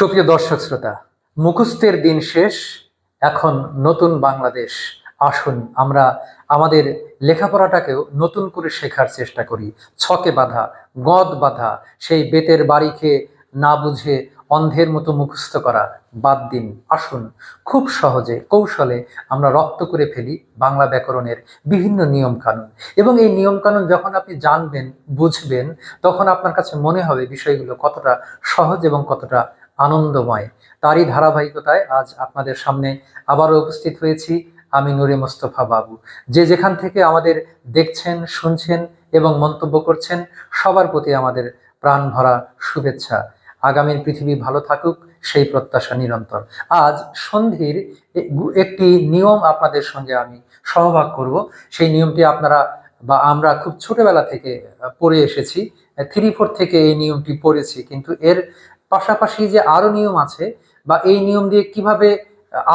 সুপ্রিয় দর্শক শ্রোতা, মুখস্থের দিন শেষ, এখন নতুন বাংলাদেশ আসুন। আমরা আমাদের লেখাপড়াটাকেও নতুন করে শেখার চেষ্টা করি। ছকে বাঁধা, গদ বাঁধা, সেই বেতের বাড়ি খেয়ে না বুঝে অন্ধের মতো মুখস্থ করা বাদ দিন। আসুন, খুব সহজে, কৌশলে আমরা রপ্ত করে ফেলি বাংলা ব্যাকরণের বিভিন্ন নিয়ম কানুন এবং এই নিয়ম কানুন যখন আপনি জানবেন, বুঝবেন, তখন আপনার কাছে মনে হবে বিষয়গুলো কতটা সহজ এবং কতটা আনন্দময়। তারই ধারাবাহিকতায় আজ আপনাদের সামনে আবারও উপস্থিত হয়েছি আমি নুরে মোস্তফা বাবু। যে যেখান থেকে আমাদের দেখছেন, শুনছেন এবং মন্তব্য করছেন, সবার প্রতি আমাদের প্রাণ ভরা শুভেচ্ছা। আগামীর পৃথিবী ভালো থাকুক, সেই প্রত্যাশা নিরন্তর। আজ সন্ধির একটি নিয়ম আপনাদের সঙ্গে আমি সহভাগ করব। সেই নিয়মটি আপনারা বা আমরা খুব ছোটবেলা থেকে পড়ে এসেছি। থ্রি ফোর থেকে এই নিয়মটি পড়েছি। কিন্তু এর পাশাপাশি যে আরও নিয়ম আছে বা এই নিয়ম দিয়ে কীভাবে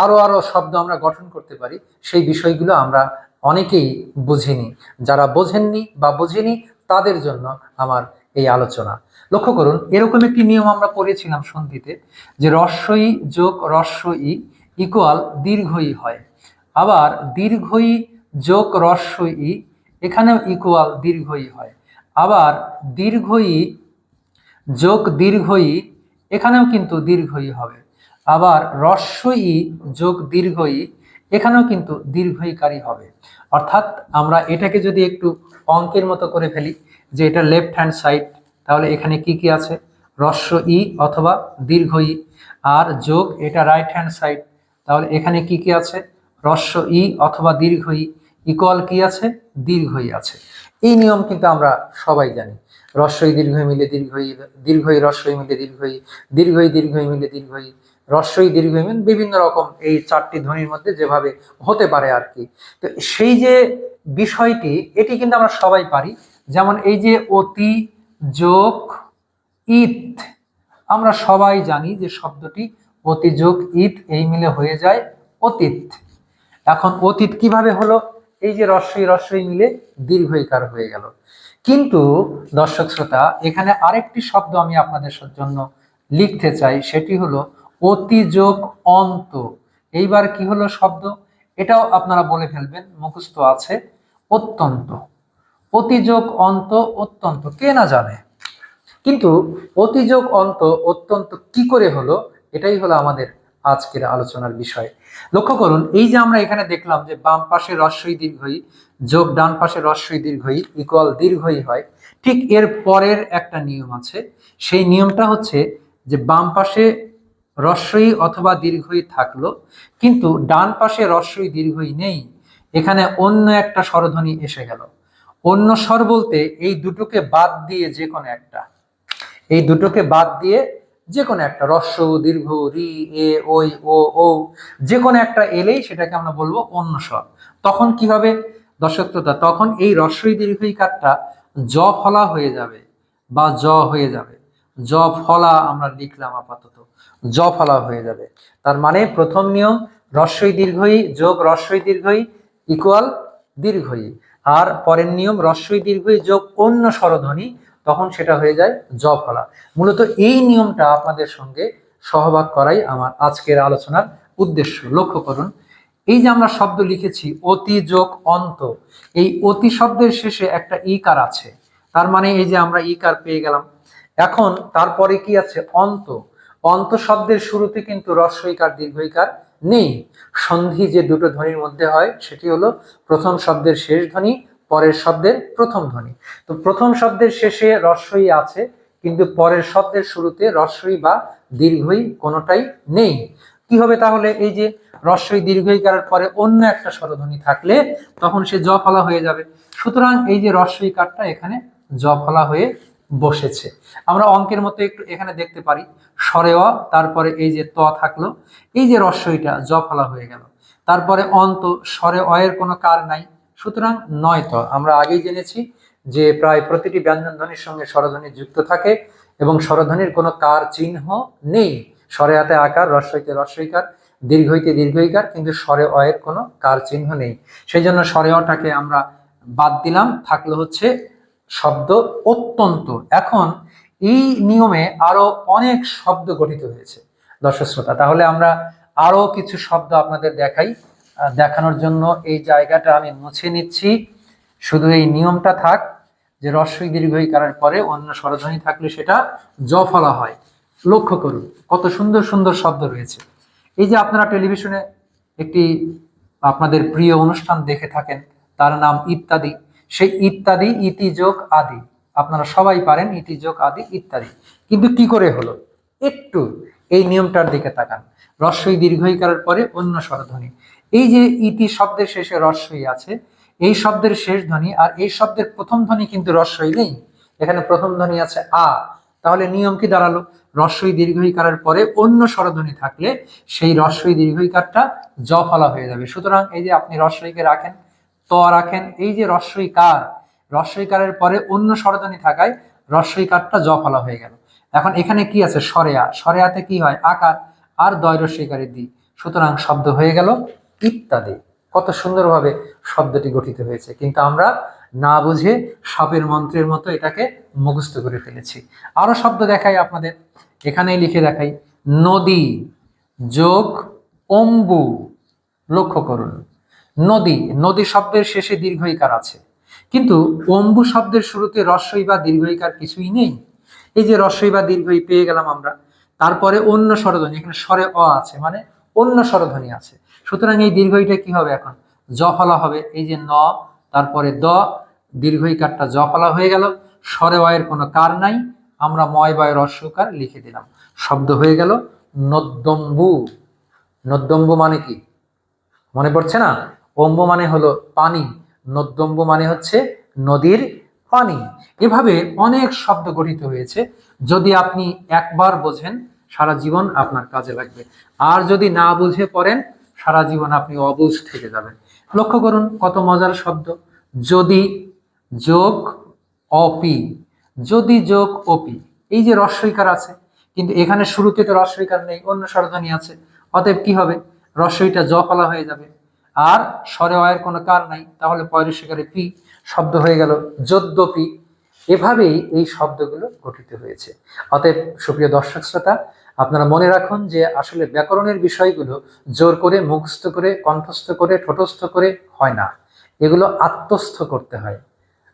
আরও আরও শব্দ আমরা গঠন করতে পারি, সেই বিষয়গুলো আমরা অনেকেই বুঝিনি। যারা বোঝেননি বা বুঝিনি, তাদের জন্য আমার এই আলোচনা। লক্ষ্য করুন, এরকম একটি নিয়ম আমরা পড়েছিলাম সন্ধিতে, যে রস্বই যোগ রস্বই ইকুয়াল দীর্ঘই হয়। আবার দীর্ঘই যোগ রস্বই এখানেও ইকুয়াল দীর্ঘই হয়। আবার দীর্ঘই যোগ দীর্ঘই এখানেও কিন্তু দীর্ঘই হবে। আবার রস্বই যোগ দীর্ঘই, এখানেও কিন্তু দীর্ঘইকারী হবে। অর্থাৎ আমরা এটাকে যদি একটু অঙ্কের মতো করে ফেলি, যে এটা লেফট হ্যান্ড সাইড তাহলে এখানে কি কি আছে? রস্য ই অথবা দীর্ঘ ই আর যোগ এটা রাইট হ্যান্ড সাইড তাহলে এখানে কি কি আছে? রস্য ই অথবা দীর্ঘ ই ইকুয়াল কি আছে? দীর্ঘই আছে। এই নিয়ম কিন্তু আমরা সবাই জানি। রস্যই দীর্ঘই মিলে দীর্ঘই দীর্ঘই রস্যই মিলে দীর্ঘই দীর্ঘই দীর্ঘই মিলে দীর্ঘই, রস্যই দীর্ঘই মিলে বিভিন্ন রকম এই চারটি ধ্বনির মধ্যে যেভাবে হতে পারে আর কি। তো সেই যে বিষয়টি, এটি কিন্তু আমরা সবাই পারি। যেমন এই যে অতি, যোগ, ইত, আমরা সবাই জানি যে শব্দটি অতি, যোগ, ইত এই মিলে হয়ে যায় অতীত। এখন অতীত কীভাবে হলো? এই যে রস্যই রস্যই মিলে দীর্ঘইকার হয়ে গেল। কিন্তু দর্শক শ্রোতা, এখানে আরেকটি শব্দ আমি আপনাদের জন্য লিখতে চাই, সেটি হলো অতিযোগ অন্ত। এইবার কি হলো শব্দ? এটাও আপনারা বলে ফেলবেন, মুখস্থ আছে, অত্যন্ত। অতিযোগ অন্ত, অত্যন্ত। কে না জানে? কিন্তু অতিযোগ অন্ত, অত্যন্ত কি করে হলো? এটাই হলো আমাদের আজকের আলোচনার বিষয়। লক্ষ্য করুন, এই যে আমরা এখানে দেখলাম যে বাম পাশে রস্যই দীর্ঘই, যোগ ডান পাশে রস্যই দীর্ঘই ইকুয়াল দীর্ঘই হয়, ঠিক এর পরের একটা নিয়ম আছে। সেই নিয়মটা হচ্ছে যে বাম পাশে রস্যই অথবা দীর্ঘই থাকল, কিন্তু ডান পাশে রস্যই দীর্ঘই নেই, এখানে অন্য একটা স্বরধ্বনি এসে গেল। অন্য স্বর বলতে এই দুটোকে বাদ দিয়ে যে কোনো একটা। এই দুটোকে বাদ দিয়ে যে কোনো একটা রস্য, দীর্ঘ, রি, এ ওই ও ও যে কোনো একটা এলেই সেটাকে আমরা বলব অন্য স্বর। তখন কি হবে? দর্শক শ্রোতা, তখন এই রস্যই দীর্ঘই কারটা জ ফলা হয়ে যাবে বা জ হয়ে যাবে। জ ফলা আমরা লিখলাম আপাতত। জ ফলা হয়ে যাবে। তার মানে প্রথম নিয়ম, রস্যই দীর্ঘই যোগ রস্যই দীর্ঘই ইকুয়াল দীর্ঘই। আর পরের নিয়ম, রস্যই দীর্ঘই যোগ অন্য স্বরধ্বনি তখন সেটা হয়ে যায় জ ফলা মূলত এই নিয়মটা আপনাদের সঙ্গে সহভাগ করাই আমার আজকের আলোচনার উদ্দেশ্য। লক্ষ্য করুন, এই যে আমরা শব্দ লিখেছি, অতি যোগ অন্ত, এই অতি শব্দের শেষে একটা ইকার আছে। তার মানে এই যে আমরা ইকার পেয়ে গেলাম। এখন তারপরে কি আছে? অন্ত। অন্ত শব্দের শুরুতে কিন্তু রস্বইকার দীর্ঘইকার নেই। সন্ধি যে দুটো ধ্বনির মধ্যে হয়, সেটি হলো প্রথম শব্দের শেষ ধ্বনি পরের শব্দের প্রথম ধ্বনি। তো প্রথম শব্দের শেষে রস্বই আছে, কিন্তু পরের শব্দের শুরুতে রস্বই বা দীর্ঘই কোনোটাই নেই। কি হবে তাহলে? এই যে রস্বই দীর্ঘইকারের পরে অন্য একটা স্বরধ্বনি থাকলে তখন সে জ ফলা হয়ে যাবে। সুতরাং এই যে রস্বইকারটা এখানে জ ফলা হয়ে বসেছে। আমরা অঙ্কের মতো একটু এখানে দেখতে পারি। সরেওয়া তারপরে এই যে ত থাকল। এই যে রস্বইটা জ ফলা হয়ে গেল। তারপরে অন্ত, স্বরে অয়ের কোনো কার নাই। সুতরাং নয় ত, আমরা আগেই জেনেছি যে প্রায় প্রতিটি ব্যঞ্জন ধ্বনির সঙ্গে স্বরধ্বনি যুক্ত থাকে এবং স্বরধ্বনির কোনো কার চিহ্ন নেই। স্বরে হাতে আকার রস্বইতে রস্বইকার দীর্ঘইতে দীর্ঘইকার কিন্তু স্বরে অয়ের কোনো কার চিহ্ন নেই। সেই জন্য স্বরে অটাকে আমরা বাদ দিলাম, থাকল হচ্ছে শব্দ অত্যন্ত। এখন এই নিয়মে আরও অনেক শব্দ গঠিত হয়েছে। দর্শক শ্রোতা, তাহলে আমরা আরও কিছু শব্দ আপনাদের দেখাই। দেখানোর জন্য এই জায়গাটা আমি মুছে নিচ্ছি। শুধু এই নিয়মটা থাক যে রস্বই দীর্ঘইকারের পরে অন্য স্বরধ্বনি থাকলে সেটা জ ফলা হয়। লক্ষ্য করুন, কত সুন্দর সুন্দর শব্দ রয়েছে। এই যে আপনারা টেলিভিশনে একটি আপনাদের প্রিয় অনুষ্ঠান দেখে থাকেন, তার নাম ইত্যাদি, সেই ইত্যাদি, ইতিযোগ আদি। আপনারা সবাই পারেন ইতিযোগ আদি, ইত্যাদি। কিন্তু কি করে হলো? একটু এই নিয়মটার দিকে তাকান। রস্বই দীর্ঘইকারের পরে অন্য স্বরধ্বনি। এই যে ইতি শব্দের শেষে রস্বই আছে, এই শব্দের শেষ ধ্বনি আর এই শব্দের প্রথম ধ্বনি কিন্তু রস্বই নেই। এখানে প্রথম ধ্বনি আছে আ। তাহলে নিয়ম কি দাঁড়াল? রস্বই দীর্ঘইকারের পরে অন্য স্বরধ্বনি থাকলে সেই রস্বই দীর্ঘইকারটা জ ফলা হয়ে যাবে। সুতরাং এই যে আপনি রস্বইকে রাখেন, ত রাখেন, এই যে রস্বইকার রস্বইকারের পরে অন্য স্বরধ্বনি থাকায় রস্বইকারটা জ ফলা হয়ে গেল। এখন এখানে কি আছে? সরেয়া। সরেয়াতে কি হয়? আকার। আর দয় রস্বইকারের দি সুতরাং শব্দ হয়ে গেল। ইত্যাদি। কত সুন্দরভাবে শব্দটি গঠিত হয়েছে। কিন্তু আমরা না বুঝে সাপের মন্ত্রের মতো এটাকে মুখস্থ করে ফেলেছি। আরও শব্দ দেখাই আপনাদের। এখানেই লিখে দেখাই, নদী, যোগ, অম্বু, লক্ষ্য করুন। নদী নদী শব্দের শেষে দীর্ঘইকার আছে। কিন্তু অম্বু শব্দের শুরুতে রস্বই বা দীর্ঘইকার কিছুই নেই। এই যে রস্বই বা দীর্ঘই পেয়ে গেলাম আমরা, তারপরে অন্য স্বরধ্বনি, এখানে স্বরে অ আছে মানে অন্য স্বরধ্বনি আছে। সুতরাং এই দীর্ঘইটা কি হবে এখন? জ ফলা হবে। এই যে ন, তারপরে দ দীর্ঘইকারটা জ ফলা হয়ে গেল। স্বরে অয়ের কোনো কার নাই। আমরা ময় বয় রস্যকার লিখে দিলাম। শব্দ হয়ে গেল নদ্যম্বু। নদ্যম্বু মানে কি? মনে পড়ছে না? অম্বু মানে হলো পানি। নদ্যম্বু মানে হচ্ছে নদীর পানি। এভাবে অনেক শব্দ গঠিত হয়েছে। যদি আপনি একবার বোঝেন সারা জীবন আপনার কাজে লাগবে। আর যদি না বুঝে পড়েন, সারা জীবন আপনি অবুঝ থেকে যাবেন। লক্ষ্য করুন কত মজার শব্দ। যদি যোগ অপি। যদি যোগ অপি। এই যে রস্বইকার আছে, কিন্তু এখানে শুরুতে তো রস্বইকার নেই, অন্য স্বরধ্বনি আছে। অতএব কি হবে? রস্বইটা জ ফলা হয়ে যাবে। আর স্বরে অয়ের কোনো কার নাই, তাহলে পয়রস্বীকারে পি শব্দ হয়ে গেল যদ্যপি। এভাবেই এই শব্দগুলো গঠিত হয়েছে। অতএব সুপ্রিয় দর্শক শ্রোতা আপনারা মনে রাখুন যে আসলে ব্যাকরণের বিষয়গুলো জোর করে, মুখস্থ করে, কণ্ঠস্থ করে, ঠোঁটস্থ করে হয় না। এগুলো আত্মস্থ করতে হয়,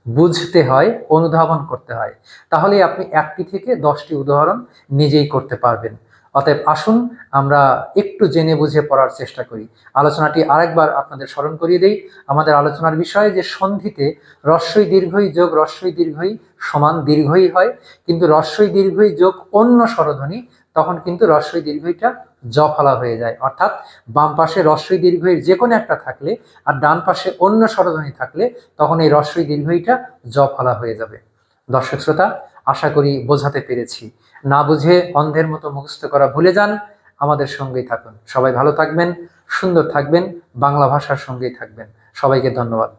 বুঝতে হয়, অনুধাবন করতে হয়। তাহলে আপনি একটি থেকে দশটি উদাহরণ নিজেই করতে পারবেন। অতএব আসুন, আমরা একটু জেনে বুঝে পড়ার চেষ্টা করি। আলোচনাটি আরেকবার আপনাদের স্মরণ করিয়ে দেই। আমাদের আলোচনার বিষয় যে সন্ধিতে রস্বই দীর্ঘই যোগ রস্বই দীর্ঘই সমান দীর্ঘই হয়। কিন্তু রস্বই দীর্ঘই যোগ অন্য স্বরধ্বনি তখন কিন্তু রস্বই দীর্ঘইটা জ ফলা হয়ে যায়। অর্থাৎ বাম পাশে রস্বই দীর্ঘইয়ের যে কোনো একটা থাকলে আর ডান পাশে অন্য স্বরধ্বনি থাকলে তখন এই রস্বই দীর্ঘইটা জ ফলা হয়ে যাবে। দর্শক শ্রোতা, আশা করি বোঝাতে পেরেছি। না বুঝে অন্ধের মতো মুখস্থ করা ভুলে যান। আমাদের সঙ্গেই থাকুন। সবাই ভালো থাকবেন, সুন্দর থাকবেন, বাংলা ভাষার সঙ্গেই থাকবেন। সবাইকে ধন্যবাদ।